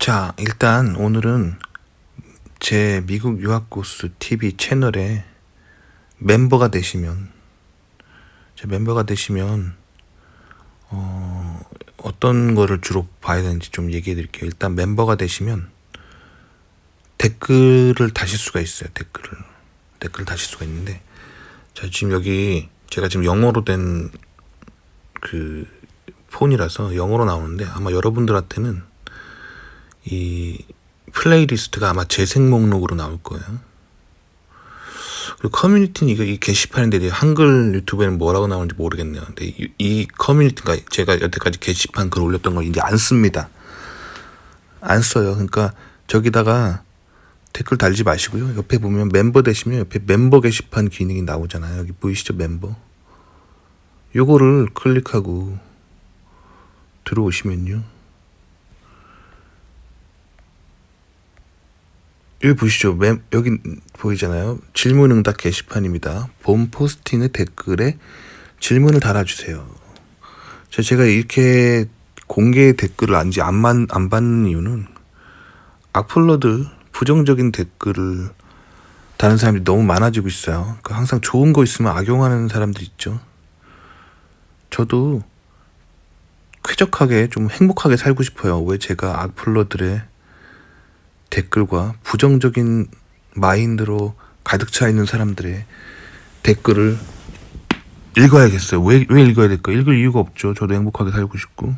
자, 일단 오늘은 제 미국 유학 고수 TV 채널에 멤버가 되시면, 제 멤버가 되시면, 어, 어떤 거를 주로 봐야 되는지 좀 얘기해 드릴게요. 일단 멤버가 되시면 댓글을 다실 수가 있어요. 댓글을. 댓글을 다실 수가 있는데, 자, 지금 여기 제가 지금 영어로 된 그 폰이라서 영어로 나오는데 아마 여러분들한테는 이 플레이리스트가 아마 재생 목록으로 나올 거예요. 그리고 커뮤니티는 이거 이 게시판인데 한글 유튜브에는 뭐라고 나오는지 모르겠네요. 근데 이, 이 커뮤니티가 제가 여태까지 게시판 글 올렸던 걸 이제 안 씁니다. 안 써요. 그러니까 저기다가 댓글 달지 마시고요. 옆에 보면 멤버 되시면 옆에 멤버 게시판 기능이 나오잖아요. 여기 보이시죠? 멤버. 요거를 클릭하고 들어오시면요. 여기 보시죠. 멤, 여기 보이잖아요. 질문 응답 게시판입니다. 본 포스팅의 댓글에 질문을 달아주세요. 자, 제가 이렇게 공개 댓글을 안지 안, 만, 안 받는 이유는 악플러들 부정적인 댓글을 다는 사람들이 너무 많아지고 있어요. 그러니까 항상 좋은 거 있으면 악용하는 사람들 있죠. 저도 쾌적하게 좀 행복하게 살고 싶어요. 왜 제가 악플러들의 댓글과 부정적인 마인드로 가득 차 있는 사람들의 댓글을 읽어야겠어요. 왜, 왜 읽어야 될까? 읽을 이유가 없죠. 저도 행복하게 살고 싶고.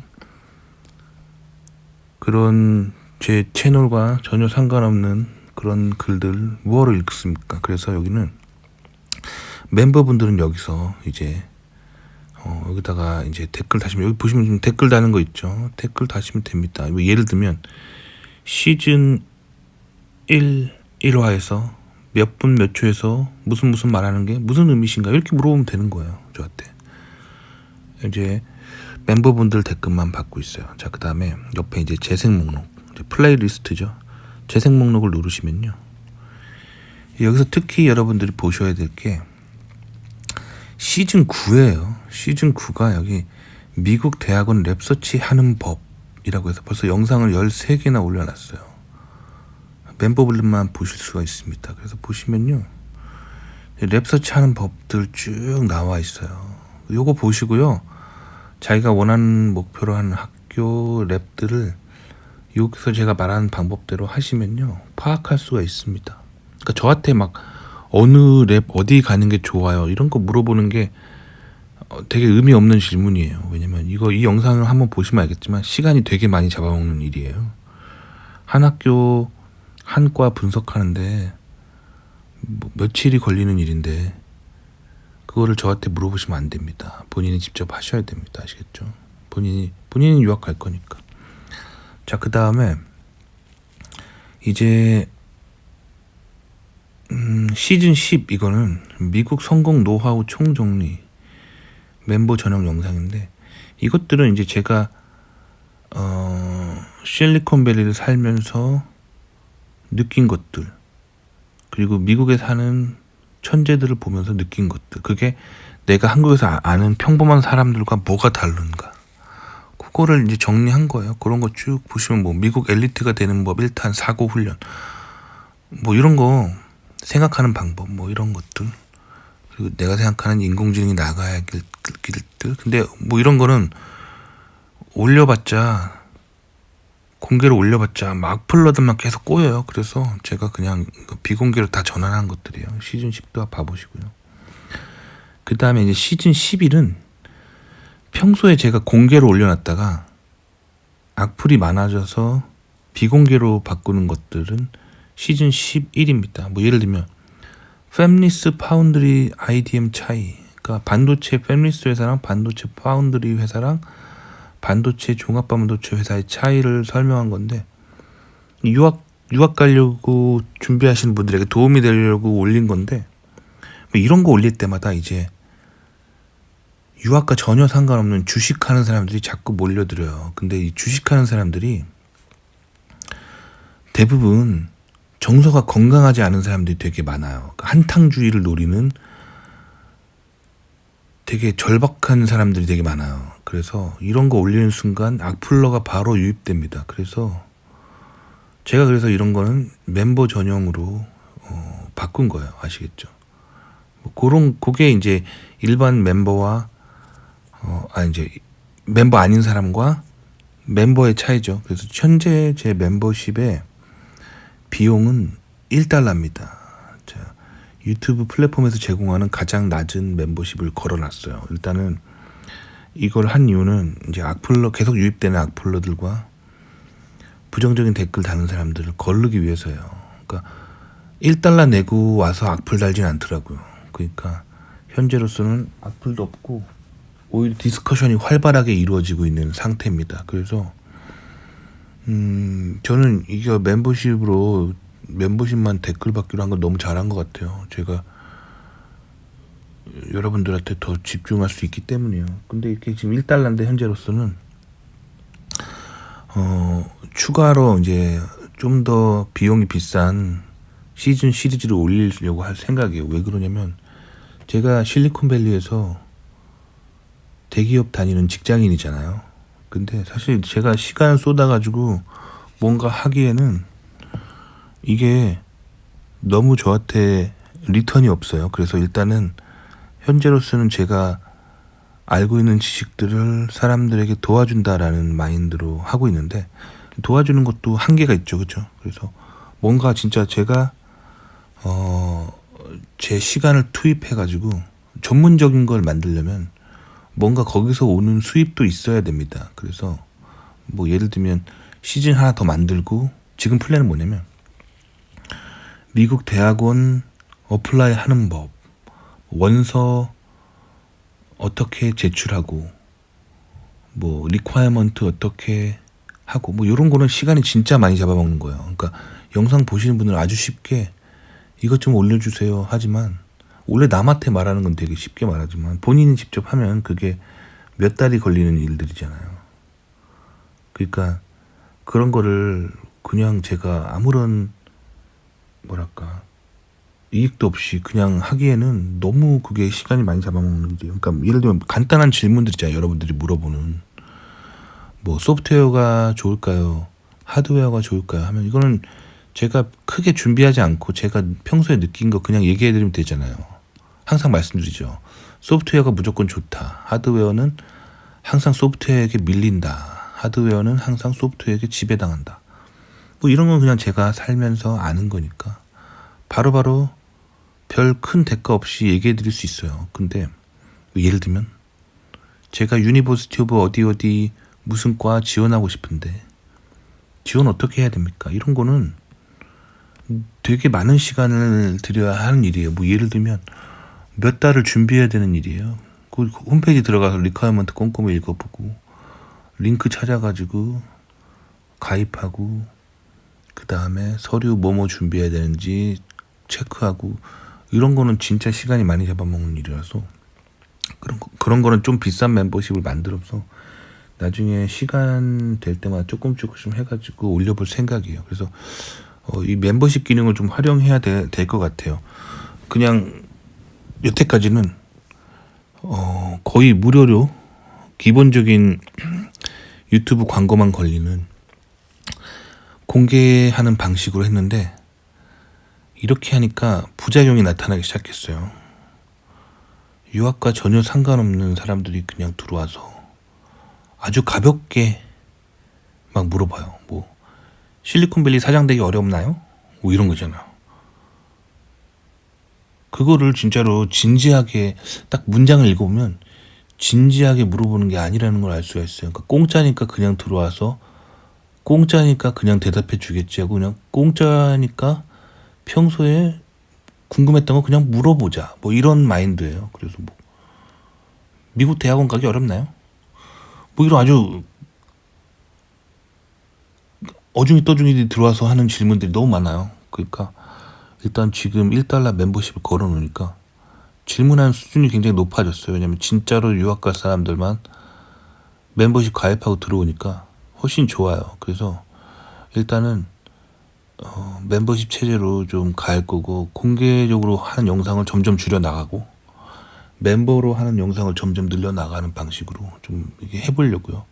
그런 제 채널과 전혀 상관없는 그런 글들 뭐하러 읽습니까? 그래서 여기는 멤버분들은 여기서 이제 어, 여기다가 이제 댓글 다시면 여기 보시면 지금 댓글 다는 거 있죠. 댓글 다시면 됩니다. 뭐 예를 들면 시즌 1 1화에서 몇 분 몇 초에서 무슨 무슨 말하는 게 무슨 의미신가 이렇게 물어보면 되는 거예요. 저한테. 이제 멤버분들 댓글만 받고 있어요. 자, 그 다음에 옆에 이제 재생 목록, 플레이리스트죠. 재생 목록을 누르시면요. 여기서 특히 여러분들이 보셔야 될 게 시즌 9예요. 시즌 9가 여기 미국 대학원 랩서치 하는 법이라고 해서 벌써 영상을 13개나 올려놨어요. 멤버분들만 보실 수가 있습니다. 그래서 보시면요. 랩 서치 하는 법들 쭉 나와 있어요. 요거 보시고요. 자기가 원하는 목표로 하는 학교 랩들을 여기서 제가 말하는 방법대로 하시면요. 파악할 수가 있습니다. 그러니까 저한테 막 어느 랩 어디 가는 게 좋아요. 이런 거 물어보는 게 어, 되게 의미 없는 질문이에요. 왜냐면 이거 이 영상을 한번 보시면 알겠지만 시간이 되게 많이 잡아먹는 일이에요. 한 학교 한과 분석하는데 뭐 며칠이 걸리는 일인데 그거를 저한테 물어보시면 안 됩니다. 본인이 직접 하셔야 됩니다. 아시겠죠? 본인이 본인이 유학 갈 거니까. 자, 그다음에 이제 음, 시즌 10 이거는 미국 성공 노하우 총정리 멤버 전용 영상인데 이것들은 이제 제가 어, 실리콘밸리를 살면서 느낀 것들 그리고 미국에 사는 천재들을 보면서 느낀 것들 그게 내가 한국에서 아- 아는 평범한 사람들과 뭐가 다른가? 그거를 이제 정리한 거예요. 그런 거 쭉 보시면 뭐 미국 엘리트가 되는 법 1탄 사고 훈련 뭐 이런 거 생각하는 방법 뭐 이런 것들 그리고 내가 생각하는 인공지능이 나가야 할 길들 근데 뭐 이런 거는 올려봤자 공개로 올려봤자 막 악플러들만 계속 꼬여요 그래서 제가 그냥 그 비공개로 다 전환한 것들이에요 시즌 10도 봐보시고요 그 다음에 이제 시즌 11은 평소에 제가 공개로 올려놨다가 악플이 많아져서 비공개로 바꾸는 것들은 시즌 11입니다. 뭐 예를 들면 팹리스 파운드리 IDM 차이. 그러니까 반도체 팹리스 회사랑 반도체 파운드리 회사랑 반도체 종합 반도체 회사의 차이를 설명한 건데 유학 유학 가려고 준비하시는 분들에게 도움이 되려고 올린 건데 뭐 이런 거 올릴 때마다 이제 유학과 전혀 상관없는 주식하는 사람들이 자꾸 몰려들어요. 근데 이 주식하는 사람들이 대부분 정서가 건강하지 않은 사람들이 되게 많아요. 그러니까 한탕주의를 노리는 되게 절박한 사람들이 되게 많아요. 그래서 이런 거 올리는 순간 악플러가 바로 유입됩니다. 그래서 제가 그래서 이런 거는 멤버 전용으로 어, 바꾼 거예요. 아시겠죠? 뭐 그런 그게 이제 일반 멤버와 어, 아 이제 멤버 아닌 사람과 멤버의 차이죠. 그래서 현재 제 멤버십의 비용은 1달러입니다. 자, 유튜브 플랫폼에서 제공하는 가장 낮은 멤버십을 걸어놨어요. 일단은 이걸 한 이유는 이제 악플러 계속 유입되는 악플러들과 부정적인 댓글 다는 사람들을 거르기 위해서요. 그러니까 1달러 내고 와서 악플 달진 않더라고요. 그러니까 현재로서는 악플도 없고 오히려 디스커션이 활발하게 이루어지고 있는 상태입니다. 그래서 음 저는 이게 멤버십으로 멤버십만 댓글 받기로 한건 너무 잘한 것 같아요. 제가 여러분들한테 더 집중할 수 있기 때문이에요. 근데 이렇게 지금 1달러인데 현재로서는 어 추가로 이제 좀 더 비용이 비싼 시즌 시리즈를 올리려고 할 생각이에요. 왜 그러냐면 제가 실리콘밸리에서 대기업 다니는 직장인이잖아요. 근데 사실 제가 시간 쏟아가지고 뭔가 하기에는 이게 너무 저한테 리턴이 없어요. 그래서 일단은 현재로서는 제가 알고 있는 지식들을 사람들에게 도와준다라는 마인드로 하고 있는데 도와주는 것도 한계가 있죠, 그렇죠? 그래서 뭔가 진짜 제가 어, 제 시간을 투입해가지고 전문적인 걸 만들려면 뭔가 거기서 오는 수입도 있어야 됩니다. 그래서 뭐 예를 들면 시즌 하나 더 만들고 지금 플랜은 뭐냐면 미국 대학원 어플라이 하는 법, 원서 어떻게 제출하고 뭐 리퀘어먼트 어떻게 하고 뭐 이런 거는 시간이 진짜 많이 잡아먹는 거예요. 그러니까 영상 보시는 분들은 아주 쉽게 이것 좀 올려주세요 하지만 원래 남한테 말하는 건 되게 쉽게 말하지만 본인이 직접 하면 그게 몇 달이 걸리는 일들이잖아요. 그러니까 그런 거를 그냥 제가 아무런 뭐랄까 이익도 없이 그냥 하기에는 너무 그게 시간이 많이 잡아먹는 일이에요. 그러니까 예를 들면 간단한 질문들 있잖아요. 여러분들이 물어보는 뭐 소프트웨어가 좋을까요? 하드웨어가 좋을까요? 하면 이거는 제가 크게 준비하지 않고 제가 평소에 느낀 거 그냥 얘기해드리면 되잖아요. 항상 말씀드리죠. 소프트웨어가 무조건 좋다. 하드웨어는 항상 소프트웨어에게 밀린다. 하드웨어는 항상 소프트웨어에게 지배당한다. 뭐 이런 건 그냥 제가 살면서 아는 거니까 바로바로 별 큰 대가 없이 얘기해 드릴 수 있어요. 근데 뭐 예를 들면 제가 유니버시티 오브 어디 어디 무슨 과 지원하고 싶은데 지원 어떻게 해야 됩니까? 이런 거는 되게 많은 시간을 들여야 하는 일이에요. 뭐 예를 들면 몇 달을 준비해야 되는 일이에요. 그 홈페이지 들어가서 리퀘어먼트 꼼꼼히 읽어보고 링크 찾아가지고 가입하고 그 다음에 서류 뭐뭐 준비해야 되는지 체크하고 이런 거는 진짜 시간이 많이 잡아먹는 일이라서 그런 거, 그런 거는 좀 비싼 멤버십을 만들어서 나중에 시간 될 때마다 조금 조금씩 해가지고 올려볼 생각이에요. 그래서 어, 이 멤버십 기능을 좀 활용해야 될 것 같아요. 그냥 여태까지는 어, 거의 무료로 기본적인 유튜브 광고만 걸리는 공개하는 방식으로 했는데 이렇게 하니까 부작용이 나타나기 시작했어요. 유학과 전혀 상관없는 사람들이 그냥 들어와서 아주 가볍게 막 물어봐요. 뭐 실리콘밸리 사장 되기 어렵나요? 뭐 이런 거잖아요. 그거를 진짜로 진지하게 딱 문장을 읽어보면 진지하게 물어보는 게 아니라는 걸 알 수가 있어요. 그러니까 공짜니까 그냥 들어와서 공짜니까 그냥 대답해 주겠지 하고 그냥 공짜니까 평소에 궁금했던 거 그냥 물어보자. 뭐 이런 마인드예요. 그래서 뭐 미국 대학원 가기 어렵나요? 뭐 이런 아주 어중이 떠중이 들어와서 하는 질문들이 너무 많아요. 그러니까 일단 지금 1달러 멤버십을 걸어 놓으니까 질문하는 수준이 굉장히 높아졌어요. 왜냐면 진짜로 유학 갈 사람들만 멤버십 가입하고 들어오니까 훨씬 좋아요. 그래서 일단은 어, 멤버십 체제로 좀 갈 거고 공개적으로 하는 영상을 점점 줄여 나가고 멤버로 하는 영상을 점점 늘려 나가는 방식으로 좀 이게 해보려고요.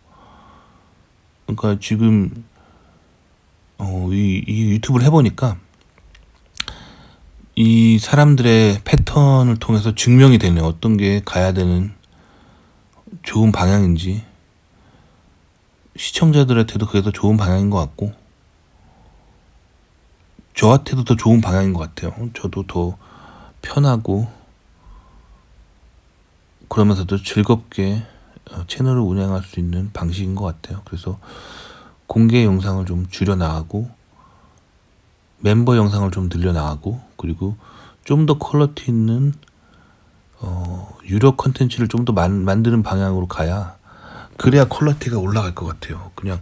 그러니까 지금 어, 이, 이 유튜브를 해보니까 이 사람들의 패턴을 통해서 증명이 되네. 어떤 게 가야 되는 좋은 방향인지 시청자들한테도 그게 더 좋은 방향인 것 같고 저한테도 더 좋은 방향인 것 같아요. 저도 더 편하고 그러면서도 즐겁게 어, 채널을 운영할 수 있는 방식인 것 같아요. 그래서 공개 영상을 좀 줄여 나가고 멤버 영상을 좀 늘려 나가고 그리고 좀 더 퀄리티 있는 어, 유료 컨텐츠를 좀 더 만드는 방향으로 가야 그래야 퀄리티가 올라갈 것 같아요. 그냥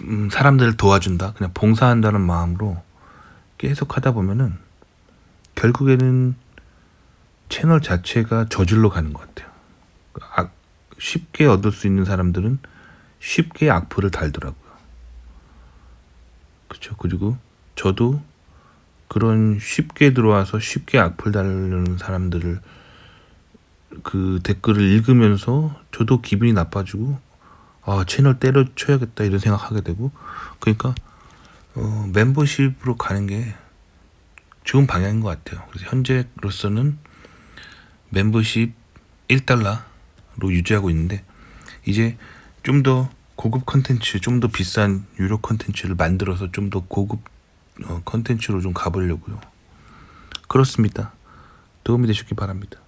음, 사람들을 도와준다, 그냥 봉사한다는 마음으로 계속 하다 보면은 결국에는 채널 자체가 저질로 가는 것 같아요. 악- 쉽게 얻을 수 있는 사람들은 쉽게 악플을 달더라고요. 그렇죠. 그리고 저도 그런 쉽게 들어와서 쉽게 악플 달는 사람들을 그 댓글을 읽으면서 저도 기분이 나빠지고 아 채널 때려쳐야겠다 이런 생각하게 되고 그러니까 어, 멤버십으로 가는 게 좋은 방향인 것 같아요. 그래서 현재로서는 멤버십 1달러로 유지하고 있는데 이제 좀 더 고급 컨텐츠, 좀 더 비싼 유료 컨텐츠를 만들어서 좀 더 고급 어, 컨텐츠로 좀 가보려고요. 그렇습니다. 도움이 되셨기 바랍니다.